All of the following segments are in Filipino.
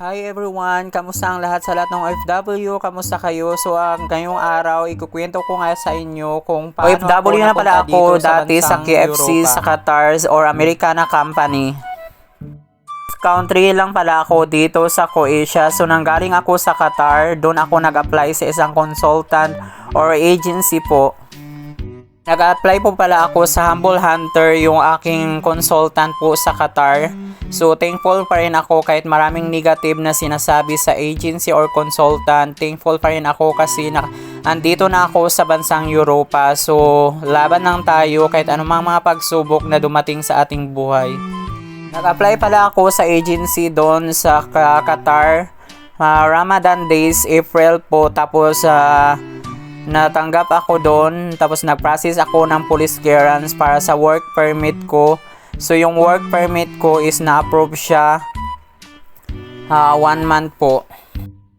Hi everyone! Kamusta ang lahat sa lahat ng OFW? Kamusta kayo? So ang ngayong araw, ikukwento ko nga sa inyo kung paano OFW na pala ako dati sa KFC, Europa. sa Qatar's or Americana Company. Country lang pala ako dito sa Croatia. So nanggaling ako sa Qatar, doon ako nag-apply sa isang consultant or agency po. Nag-apply po pala ako sa Humble Hunter, yung aking consultant po sa Qatar. So, thankful pa rin ako kahit maraming negative na sinasabi sa agency or consultant. Thankful pa rin ako kasi na, andito na ako sa bansang Europa. So, laban lang tayo kahit anumang mga pagsubok na dumating sa ating buhay. Nag-apply pala ako sa agency doon sa Qatar. Ah, Ramadan days, April po. Tapos, ah, natanggap ako doon. Tapos, nag-process ako ng police clearance para sa work permit ko. So, yung work permit ko is na-approve siya ah, one month po.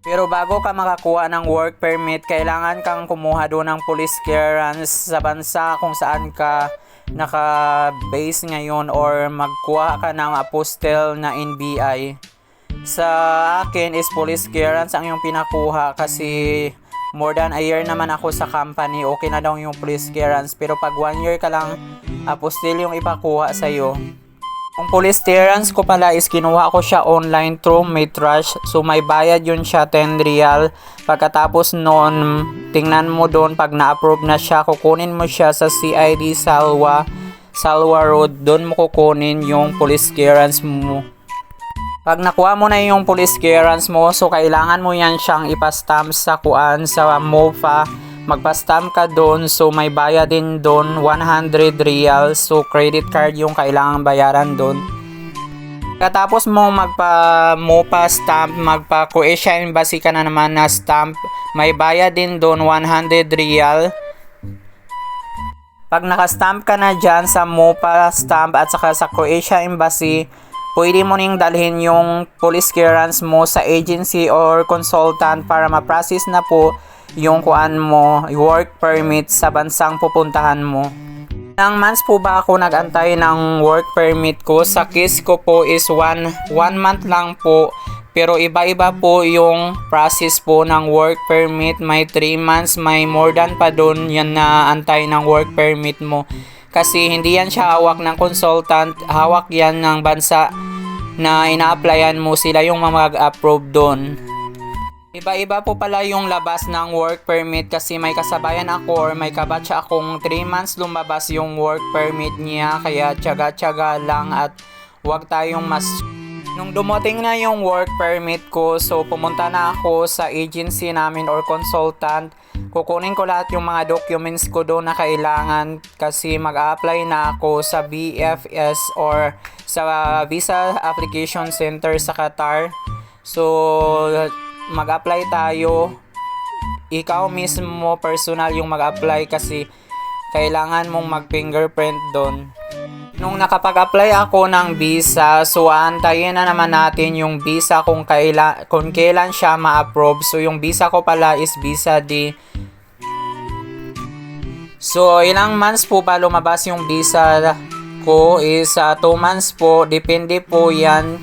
Pero bago ka makakuha ng work permit, kailangan kang kumuha doon ng police clearance sa bansa kung saan ka naka-base ngayon or magkuha ka ng apostle na NBI. Sa akin is police clearance ang yung pinakuha kasi more than a year naman ako sa company, okay na daw yung police clearance. Pero pag one year ka lang, apostle yung ipakuha sa'yo. Ang police clearance ko pala is kinuha ko siya online through Mitrash. So may bayad yun siya 10 real. Pagkatapos noon, tingnan mo doon pag na-approve na siya, kukunin mo siya sa CID Salwa, Salwa Road. Doon mo kukunin yung police clearance mo. Pag nakuha mo na yung police clearance mo, so kailangan mo yan siyang ipastamp sa kuan sa MOFA. Magpastamp ka doon, so may bayad din doon 100 real. So credit card yung kailangan bayaran doon. Katapos mo magpa MOPA stamp, magpa Croatia Embassy ka na naman na stamp, may bayad din doon 100 real. Pag nakastamp ka na dyan sa MOPA stamp at saka sa Croatia Embassy, pwede mo ning dalhin yung police clearance mo sa agency or consultant para ma-process na po yung kuan mo, work permit sa bansang pupuntahan mo. Ilang months po ba ako nag-antay ng work permit ko? Sa case ko po is one, one month lang po. Pero iba-iba po yung process po ng work permit. May 3 months, may more than pa doon yan na antay ng work permit mo. Kasi hindi yan siya hawak ng consultant, hawak yan ng bansa na ina-applyan mo sila yung mag-approve doon. Iba-iba po pala yung labas ng work permit kasi may kasabayan ako or may kabatcha akong 3 months lumabas yung work permit niya kaya tiyaga-tiyaga lang at wag tayong mas Nung dumating na yung work permit ko, so pumunta na ako sa agency namin or consultant. Kukunin ko lahat yung mga documents ko doon na kailangan kasi mag-apply na ako sa BFS or sa Visa Application Center sa Qatar. So, mag-apply tayo. Ikaw mismo personal yung mag-apply kasi kailangan mong mag-fingerprint doon. Nung nakapag-apply ako ng visa, so aantayin na naman natin yung visa kung, kaila, kung kailan siya ma-approve. So yung visa ko pala is visa D. So ilang months po ba lumabas yung visa ko is 2 months po. Depende po yan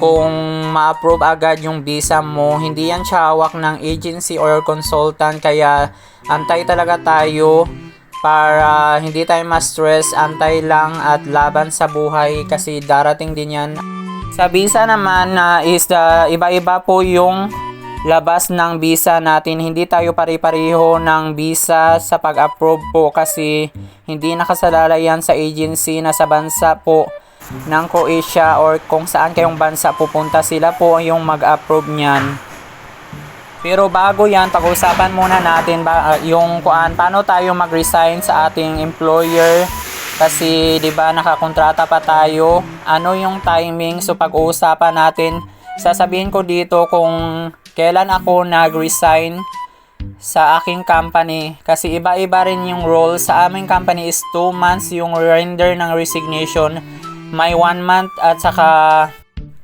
kung ma-approve agad yung visa mo. Hindi yan siya ng agency or consultant kaya antay talaga tayo para hindi tayo ma-stress, antay lang at laban sa buhay kasi darating din yan. Sa visa naman na is uh, iba-iba po yung labas ng visa natin. Hindi tayo pare-pareho ng visa sa pag-approve po kasi hindi nakasalalay yan sa agency na sa bansa po ng Croatia or kung saan kayong bansa pupunta sila po yung mag-approve niyan. Pero bago yan, pag-usapan muna natin ba, uh, yung kuan, paano tayo mag-resign sa ating employer. Kasi 'di ba nakakontrata pa tayo. Ano yung timing? So pag-uusapan natin, sasabihin ko dito kung kailan ako nag-resign sa aking company. Kasi iba-iba rin yung role. Sa aming company is 2 months yung render ng resignation. May 1 month at saka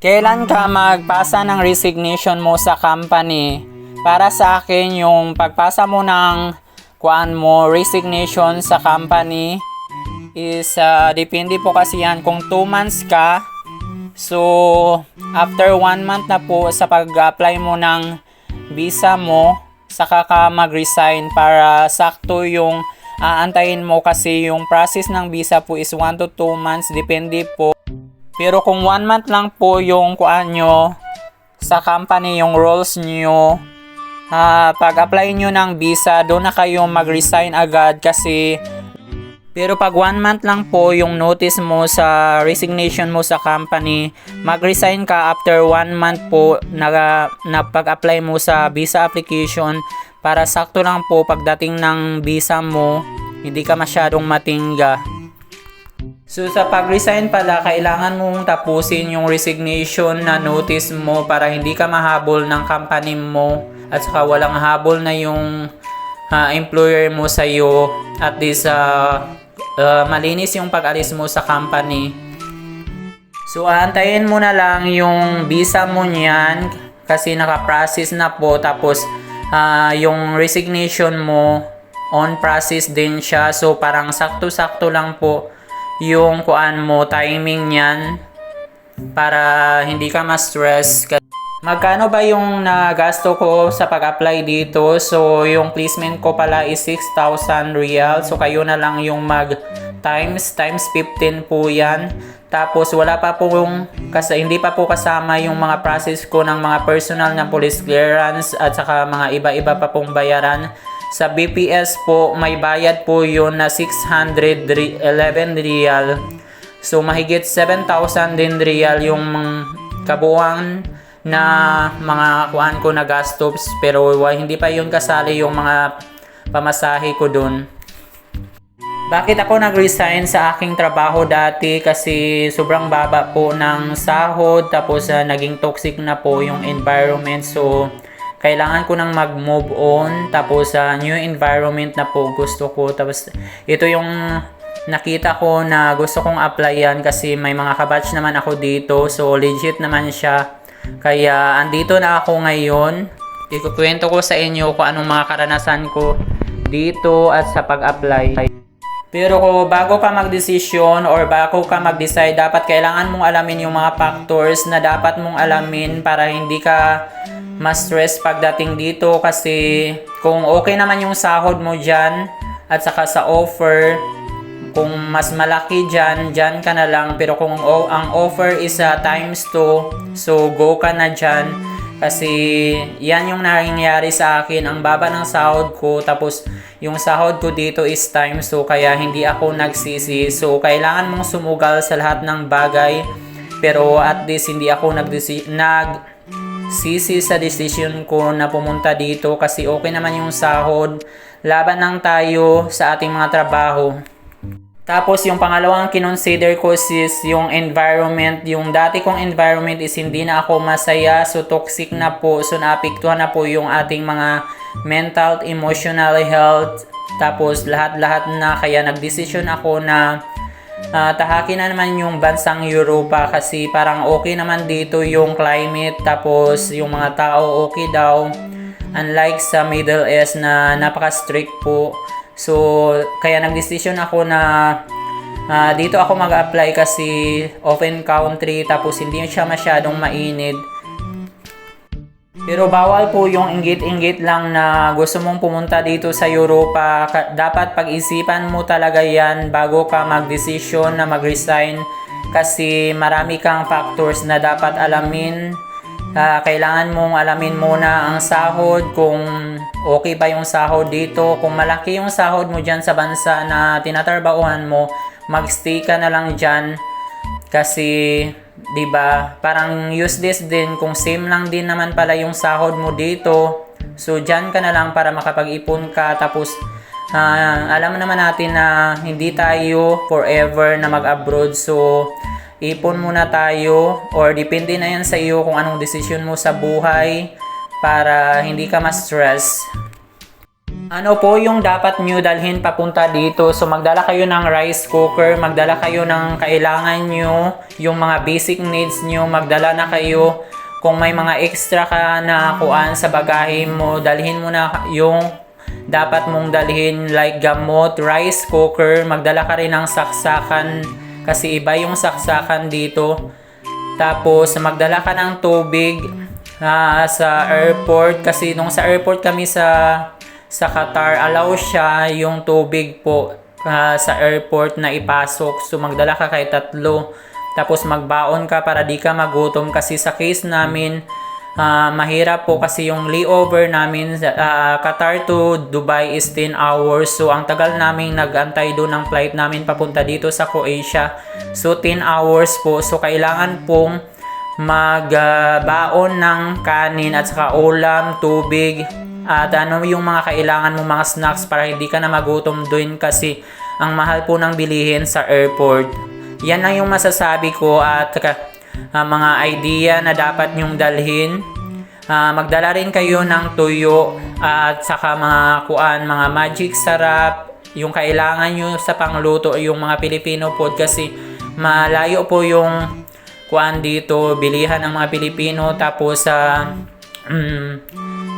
kailan ka magpasa ng resignation mo sa company para sa akin yung pagpasa mo ng kuan mo resignation sa company is uh, depende po kasi yan kung 2 months ka So, after one month na po sa pag-apply mo ng visa mo, saka ka mag-resign para sakto yung aantayin mo kasi yung process ng visa po is 1 to 2 months, depende po. Pero kung 1 month lang po yung kuan nyo sa company, yung roles nyo, ah, pag-apply nyo ng visa, doon na kayo mag-resign agad kasi pero pag one month lang po yung notice mo sa resignation mo sa company, mag-resign ka after one month po na, na pag-apply mo sa visa application para sakto lang po pagdating ng visa mo, hindi ka masyadong matingga. So sa pag-resign pala, kailangan mong tapusin yung resignation na notice mo para hindi ka mahabol ng company mo at saka walang habol na yung ah, employer mo sa iyo at least ah, ah, malinis yung pag-alis mo sa company. So aantayin mo na lang yung visa mo niyan kasi naka-process na po. Tapos ah, yung resignation mo on process din siya. So parang sakto-sakto lang po yung kuan mo timing niyan para hindi ka ma-stress Magkano ba yung nagasto ko sa pag-apply dito? So, yung placement ko pala is 6,000 real. So, kayo na lang yung mag times, times 15 po yan. Tapos, wala pa po yung, kasi hindi pa po kasama yung mga process ko ng mga personal na police clearance at saka mga iba-iba pa pong bayaran. Sa BPS po, may bayad po yun na 611 real. So, mahigit 7,000 din real yung kabuuan na mga kuan ko na gastos pero hindi pa yun kasali yung mga pamasahe ko dun. Bakit ako nag-resign sa aking trabaho dati? Kasi sobrang baba po ng sahod tapos ah, naging toxic na po yung environment. So kailangan ko nang mag-move on tapos sa new environment na po gusto ko. Tapos ito yung nakita ko na gusto kong applyan kasi may mga kabatch naman ako dito. So legit naman siya kaya andito na ako ngayon. Ikukwento ko sa inyo kung anong mga karanasan ko dito at sa pag-apply. Pero kung bago ka magdesisyon or bago ka mag-decide, dapat kailangan mong alamin yung mga factors na dapat mong alamin para hindi ka ma-stress pagdating dito. Kasi kung okay naman yung sahod mo dyan at saka sa offer, kung mas malaki dyan, dyan ka na lang. Pero kung o- ang offer is ah, times 2, so go ka na dyan. Kasi yan yung nangyayari sa akin. Ang baba ng sahod ko. Tapos yung sahod ko dito is times 2. Kaya hindi ako nagsisi. So kailangan mong sumugal sa lahat ng bagay. Pero at least hindi ako nagdesi- nag sisi sa decision ko na pumunta dito kasi okay naman yung sahod. Laban lang tayo sa ating mga trabaho. Tapos yung pangalawang kinonsider ko is yung environment. Yung dati kong environment is hindi na ako masaya. So toxic na po. So naapektuhan na po yung ating mga mental, emotional health. Tapos lahat-lahat na kaya nagdesisyon ako na ah, tahakin na naman yung bansang Europa kasi parang okay naman dito yung climate. Tapos yung mga tao okay daw. Unlike sa Middle East na napaka-strict po. So, kaya nagdesisyon ako na ah, dito ako mag-apply kasi open country tapos hindi siya masyadong mainit. Pero bawal po yung inggit-inggit lang na gusto mong pumunta dito sa Europa. Dapat pag-isipan mo talaga yan bago ka mag-desisyon na mag-resign kasi marami kang factors na dapat alamin. Ah, kailangan mong alamin muna ang sahod, kung okay ba yung sahod dito. Kung malaki yung sahod mo dyan sa bansa na tinatrabahuhan mo, magstay ka na lang dyan. Kasi, di ba parang useless din kung same lang din naman pala yung sahod mo dito. So, dyan ka na lang para makapag-ipon ka. Tapos, ah, alam naman natin na hindi tayo forever na mag-abroad. So, ipon muna tayo or depende na yan sa iyo kung anong desisyon mo sa buhay para hindi ka ma-stress. Ano po yung dapat nyo dalhin papunta dito? So magdala kayo ng rice cooker, magdala kayo ng kailangan nyo, yung mga basic needs nyo, magdala na kayo. Kung may mga extra ka na kuan sa bagahe mo, dalhin mo na yung dapat mong dalhin like gamot, rice cooker, magdala ka rin ng saksakan kasi iba yung saksakan dito. Tapos magdala ka ng tubig ah, sa airport kasi nung sa airport kami sa sa Qatar, allow siya yung tubig po ah, sa airport na ipasok. So magdala ka kay tatlo. Tapos magbaon ka para di ka magutom kasi sa case namin ah, mahirap po kasi yung layover namin ah, Qatar to Dubai is 10 hours. So ang tagal namin nagantay doon ng flight namin papunta dito sa Croatia. So 10 hours po. So kailangan pong magbaon ng kanin at saka ulam, tubig, at ano yung mga kailangan mo mga snacks para hindi ka na magutom doon kasi ang mahal po ng bilihin sa airport. Yan lang yung masasabi ko at ah, mga idea na dapat nyong dalhin. Ah, magdala rin kayo ng tuyo at saka mga kuan, mga magic sarap, yung kailangan nyo sa pangluto yung mga Filipino food kasi malayo po yung kuan dito, bilihan ng mga Pilipino tapos sa mm,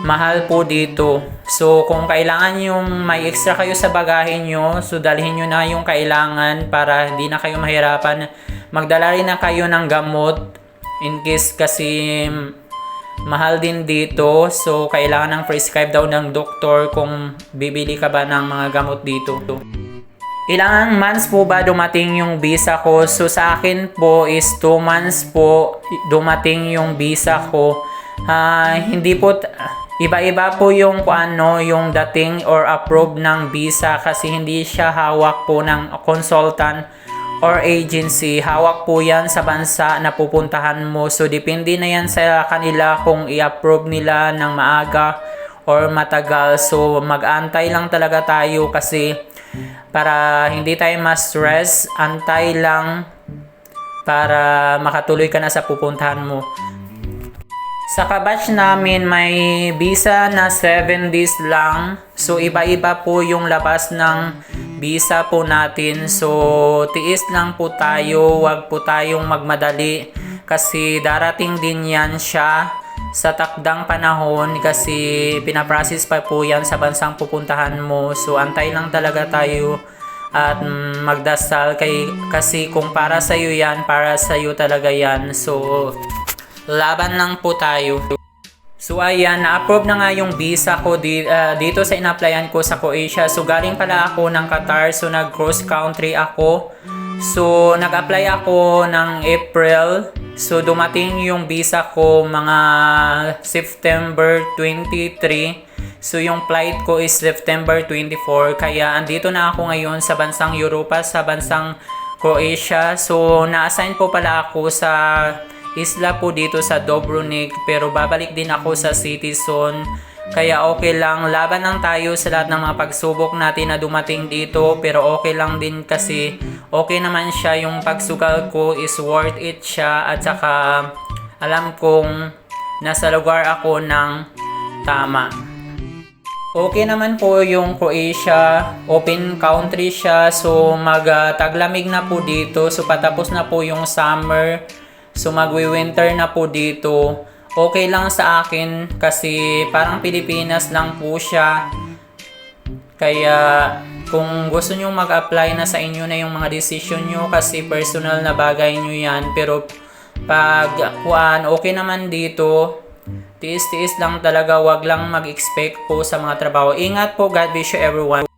mahal po dito. So kung kailangan yung may extra kayo sa bagahe nyo, so dalhin nyo na yung kailangan para hindi na kayo mahirapan. Magdala rin na kayo ng gamot in case kasi mahal din dito. So kailangan ng prescribe daw ng doktor kung bibili ka ba ng mga gamot dito. Ilang months po ba dumating yung visa ko? So sa akin po is 2 months po dumating yung visa ko. Ah, hindi po iba-iba po yung ano yung dating or approve ng visa kasi hindi siya hawak po ng consultant or agency. Hawak po yan sa bansa na pupuntahan mo. So depende na yan sa kanila kung i-approve nila ng maaga or matagal. So mag-antay lang talaga tayo kasi para hindi tayo ma-stress, antay lang para makatuloy ka na sa pupuntahan mo. Sa kabatch namin may visa na 7 days lang. So iba-iba po yung labas ng visa po natin. So tiis lang po tayo, wag po tayong magmadali kasi darating din yan siya sa takdang panahon kasi pinaprocess pa po yan sa bansang pupuntahan mo. So antay lang talaga tayo at magdasal kay kasi kung para sa iyo yan, para sa iyo talaga yan. So laban lang po tayo. So ayan, na-approve na nga yung visa ko di, ah, dito sa in-applyan ko sa Croatia. So galing pala ako ng Qatar, so nag-cross country ako. So nag-apply ako ng April. So dumating yung visa ko mga September 23. So yung flight ko is September 24. Kaya andito na ako ngayon sa bansang Europa, sa bansang Croatia. So na-assign po pala ako sa isla po dito sa Dobrovnik pero babalik din ako sa Citizen kaya okay lang laban lang tayo sa lahat ng mga pagsubok natin na dumating dito pero okay lang din kasi okay naman siya. Yung pagsugal ko is worth it siya at saka alam kong nasa lugar ako ng tama. Okay naman po yung Croatia, open country siya, so mag-taglamig na po dito, so patapos na po yung summer, so magwi-winter na po dito. Okay lang sa akin kasi parang Pilipinas lang po siya. Kaya kung gusto nyo mag-apply na sa inyo na yung mga decision nyo kasi personal na bagay nyo yan. Pero pag kuan, okay naman dito. Tiis-tiis lang talaga, wag lang mag-expect po sa mga trabaho. Ingat po, God bless you everyone.